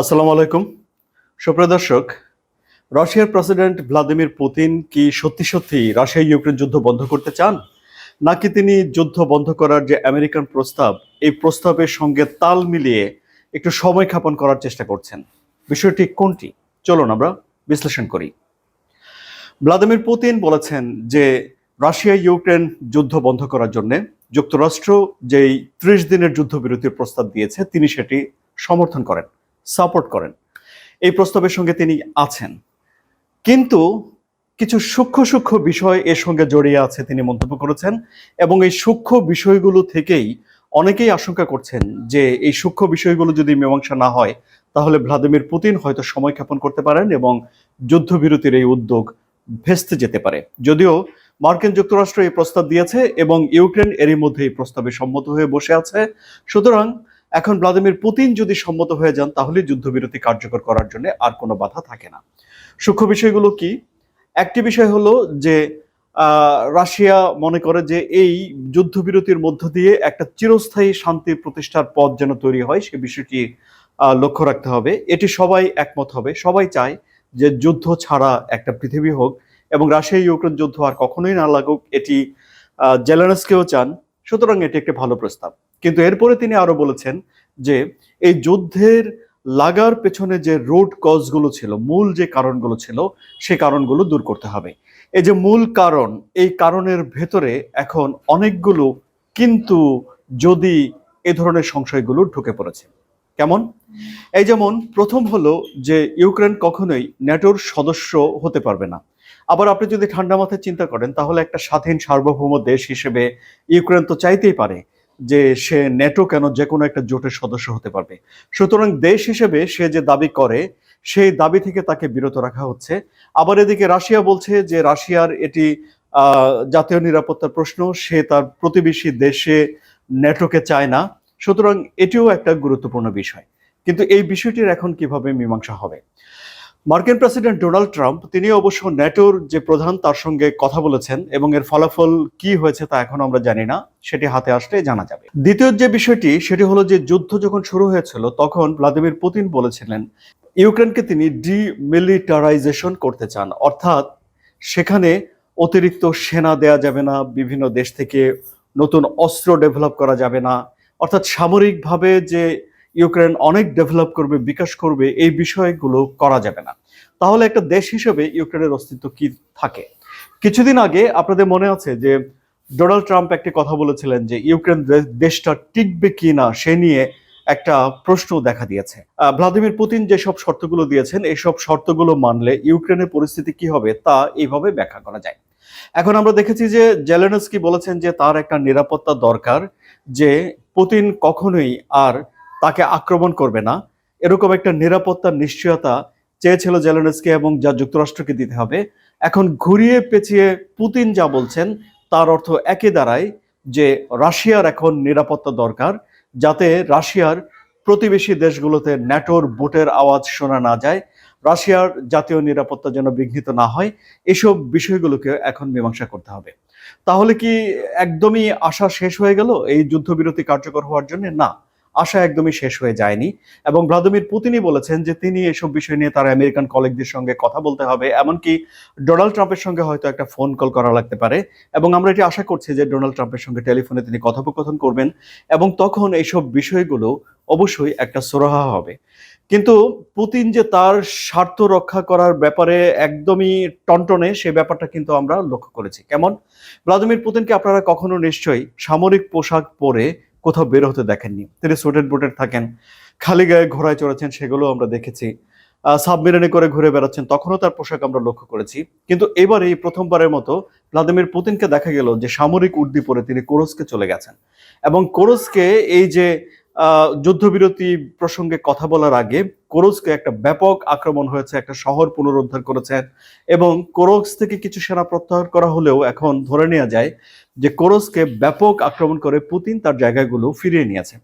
আসসালামু আলাইকুম। সুপ্রিয় দর্শক, রাশিয়ার প্রেসিডেন্ট ভ্লাদিমির পুতিন কি সত্যি সত্যি রাশিয়া ইউক্রেন যুদ্ধ বন্ধ করতে চান? নাকি তিনি যুদ্ধ বন্ধ করার যে আমেরিকান প্রস্তাব, এই প্রস্তাবের সঙ্গে তাল মিলিয়ে একটু সময় খাপন করার চেষ্টা করছেন? বিষয়টি কোনটি? চলুন আমরা বিশ্লেষণ করি। ভ্লাদিমির পুতিন বলেছেন যে রাশিয়া ইউক্রেন যুদ্ধ বন্ধ করার জন্য যুক্তরাষ্ট্র যেই ত্রিশ দিনের যুদ্ধবিরতির প্রস্তাব দিয়েছে, তিনি সেটি সমর্থন করেন। সাপোর্ট করেন। এই প্রস্তাবের সঙ্গে তিনি আছেন। কিন্তু কিছু সূক্ষ্ম সূক্ষ্ম বিষয় এর সঙ্গে জড়িয়ে আছে তিনি মন্তব্য করেছেন এবং এই সূক্ষ্ম বিষয়গুলো থেকেই অনেকেই আশঙ্কা করছেন যে এই সূক্ষ্ম বিষয়গুলো যদি মীমাংসা না হয়, তাহলে ভ্লাদিমির পুতিন হয়তো সময় ক্ষেপণ করতে পারেন এবং যুদ্ধবিরতির এই উদ্যোগ ভেস্তে যেতে পারে। যদিও মার্কিন যুক্তরাষ্ট্র এই প্রস্তাব দিয়েছে এবং ইউক্রেন এরই মধ্যে এই প্রস্তাবে সম্মত হয়ে বসে আছে। সুতরাং এখন ভ্লাদিমির পুতিন যদি সম্মত হয়ে যান, তাহলে যুদ্ধবিরতি কার্যকর করার জন্য আর কোনো বাধা থাকে না। সূক্ষ্ম বিষয়গুলো কি? একটি বিষয় হলো যে রাশিয়া মনে করে যে এই যুদ্ধবিরতির মধ্য দিয়ে একটা চিরস্থায়ী শান্তি প্রতিষ্ঠার পথ যেন তৈরি হয়, সে বিষয়টি লক্ষ্য রাখতে হবে। এটি সবাই একমত হবে। সবাই চায় যে যুদ্ধ ছাড়া একটা পৃথিবী হোক এবং রাশিয়া ইউক্রেন যুদ্ধ আর কখনোই না লাগুক। এটি জেলানসকেও চান। সুতরাং এটি একটি ভালো প্রস্তাব। কিন্তু এরপরে তিনি আরও বলেছেন যে, এই যুদ্ধের লাগার পেছনে যে রুট কজগুলো ছিল, মূল যে কারণগুলো ছিল, সে কারণগুলো দূর করতে হবে। এই যে মূল কারণ, এই কারণের ভেতরে এখন অনেকগুলো কিন্তু যদি এ ধরনের সংশয়গুলো ঢুকে পড়েছে। কেমন? এই যেমন, প্রথম হলো যে, ইউক্রেন কখনোই ন্যাটোর সদস্য হতে পারবে না। আবার আপনি যদি ঠান্ডা মাথায় চিন্তা করেন, তাহলে একটা স্বাধীন সার্বভৌম দেশ হিসেবে ইউক্রেন তো চাইতেই পারে যে সে নেটো কেন যে কোনো একটা জোটের সদস্য হতে পারবে। সুতরাং দেশ হিসেবে সে যে দাবি করে, সেই দাবি থেকে তাকে বিরত রাখা হচ্ছে। আবার এদিকে রাশিয়া বলছে যে রাশিয়ার এটি জাতীয় নিরাপত্তার প্রশ্ন, সে তার প্রতিবেশী দেশে নেটোকে চায় না। সুতরাং এটিও একটা গুরুত্বপূর্ণ বিষয়। কিন্তু এই বিষয়টির এখন কীভাবে মীমাংসা হবে? মার্কিন প্রেসিডেন্ট ডোনাল্ড ট্রাম্প, তিনি অবশ্য ন্যাটোর যে প্রধান, তার সঙ্গে কথা বলেছেন এবং এর ফলাফল কি হয়েছে তা এখন আমরা জানি না, সেটি হাতে আসলে জানা যাবে। দ্বিতীয় যে বিষয়টি, সেটি হলো যে যুদ্ধ যখন শুরু হয়েছিল, তখন ভ্লাদিমির পুতিন বলেছিলেন, ইউক্রেনকে তিনি ডিমিলিটারাইজেশন করতে চান। অর্থাৎ, সেখানে অতিরিক্ত সেনা দেয়া যাবে না, বিভিন্ন দেশ থেকে নতুন অস্ত্র ডেভেলপ করা যাবে না। অর্থাৎ, সামরিকভাবে যে ইউক্রেন অনেক ডেভেলপ করবে, বিকাশ করবে, এই বিষয়গুলো করা যাবে না। তাহলে একটা দেশ হিসেবে ইউক্রেনের অস্তিত্ব কি থাকে? কিছুদিন আগে আপনাদের মনে আছে যে ডোনাল্ড ট্রাম্প একটি কথা বলেছিলেন যে ইউক্রেন দেশটা টিকবে কি না, সে নিয়ে একটা প্রশ্ন দেখা দিয়েছে। ভ্লাদিমির পুতিন যেসব শর্তগুলো দিয়েছেন এইসব শর্তগুলো মানলে ইউক্রেনের পরিস্থিতি কি হবে তা এইভাবে ব্যাখ্যা করা যায়। এখন আমরা দেখেছি যে জেলেনস্কি বলেছেন যে তার একটা নিরাপত্তা দরকার, যে পুতিন কখনোই আর তাকে আক্রমণ করবে না। এরকম একটা নিরাপত্তার নিশ্চয়তা চেয়েছিল জেলেনস্কি এবং যা যুক্তরাষ্ট্রকে দিতে হবে। এখন ঘুরিয়ে পেঁচিয়ে পুতিন যা বলছেন, তার অর্থ একই দাঁড়ায় যে রাশিয়ার এখন নিরাপত্তা দরকার, যাতে রাশিয়ার প্রতিবেশী দেশগুলোতে ন্যাটোর বুটের আওয়াজ শোনা না যায়, রাশিয়ার জাতীয় নিরাপত্তা যেন বিঘ্নিত না হয়, এসব বিষয়গুলোকে এখন মীমাংসা করতে হবে। তাহলে কি একদমই আশা শেষ হয়ে গেল এই যুদ্ধবিরতি কার্যকর হওয়ার জন্য? না। আশা একদমই শেষ হয়ে যায়নি। এবং ভ্লাদিমির পুতিনই বলেছেন যে তিনি এসব বিষয় নিয়ে তার আমেরিকান কলিগদের সঙ্গে কথা বলতে হবে, এমনকি ডোনাল্ড ট্রাম্পের সঙ্গে হয়তো একটা ফোন কল করা লাগতে পারে। এবং আমরা এটি আশা করছি যে ডোনাল্ড ট্রাম্পের সঙ্গে টেলিফোনে তিনি কথোপকথন করবেন এবং তখন এইসব বিষয়গুলো অবশ্যই একটা সুরাহা হবে। কিন্তু পুতিন যে তার স্বার্থ রক্ষা করার ব্যাপারে একদমই টনটনে সে ব্যাপারটা কিন্তু আমরা লক্ষ্য করেছি। কেমন? ভ্লাদিমির পুতিনকে আপনারা কখনো নিশ্চয়ই সামরিক পোশাক পরে কোথাও বের হতে দেখেননি। তিনি সুটেড বুটেড থাকেন, খালি গায়ে ঘোড়ায় চড়েছেন, সেগুলো আমরা দেখেছি। সাবমেরিনে করে ঘুরে বেড়াচ্ছেন, তখনও তার পোশাক আমরা লক্ষ্য করেছি। কিন্তু এবার এই প্রথমবারের মতো ভ্লাদিমির পুতিনকে দেখা গেল যে সামরিক উর্দি পরে তিনি কোরসকে চলে গেছেন। এবং কোরসকে এই যে যুদ্ধবিরতি প্রসঙ্গে কথা বলার আগে কোরসকে একটা ব্যাপক আক্রমণ হয়েছে, একটা শহর পুনরুদ্ধার করেছেন এবং কোরস থেকে কিছু সেনা প্রত্যাহার করা হলেও এখন ধরে নেওয়া যায় যে কোরসকে ব্যাপক আক্রমণ করে পুতিন তার জায়গাগুলো ফিরিয়ে নিয়েছে।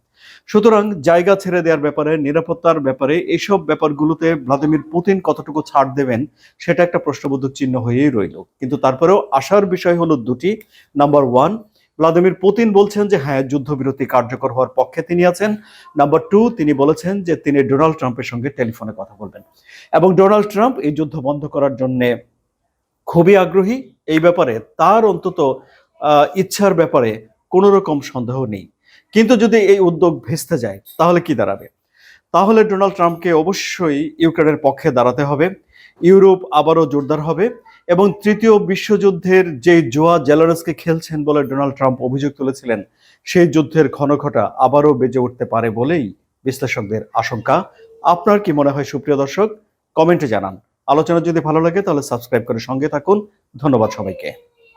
সুতরাং জায়গা ছেড়ে দেওয়ার ব্যাপারে, নিরাপত্তার ব্যাপারে এইসব ব্যাপারগুলোতে ভ্লাদিমির পুতিন কতটুকু ছাড় দেবেন সেটা একটা প্রশ্নবোধক চিহ্ন হয়েই রইল। কিন্তু তারপরেও আশার বিষয় হলো দুটি। নাম্বার ওয়ান ভ্লাদিমির পুতিন বলছেন যে হ্যাঁ যুদ্ধবিরতি কার্যকর হওয়ার পক্ষে তিনি আছেন। নাম্বার টু তিনি বলেছেন যে, তিনি ডোনাল্ড ট্রাম্পের সঙ্গে টেলিফোনে কথা বলবেন। এবং ডোনাল্ড ট্রাম্প এই যুদ্ধ বন্ধ করার জন্য খুবই আগ্রহী। এই ব্যাপারে তার অন্তত ইচ্ছার ব্যাপারে কোনো রকম সন্দেহ নেই। কিন্তু যদি এই উদ্যোগ ভেস্তে যায়, তাহলে কি দাঁড়াবে? তাহলে ডোনাল্ড ট্রাম্পকে অবশ্যই ইউক্রেনের পক্ষে দাঁড়াতে হবে। ইউরোপ আবারও জোরদার হবে এবং তৃতীয় বিশ্বযুদ্ধের যে জোয়া জেলারসকে খেলছেন বলে ডোনাল্ড ট্রাম্প অভিযোগ তুলেছিলেন, সেই যুদ্ধের ঘনঘটা আবারও বেজে উঠতে পারে বলেই বিশ্লেষকদের আশঙ্কা। আপনার কি মনে হয় সুপ্রিয় দর্শক? কমেন্টে জানান। আলোচনা যদি ভালো লাগে তাহলে সাবস্ক্রাইব করে সঙ্গে থাকুন। ধন্যবাদ সবাইকে।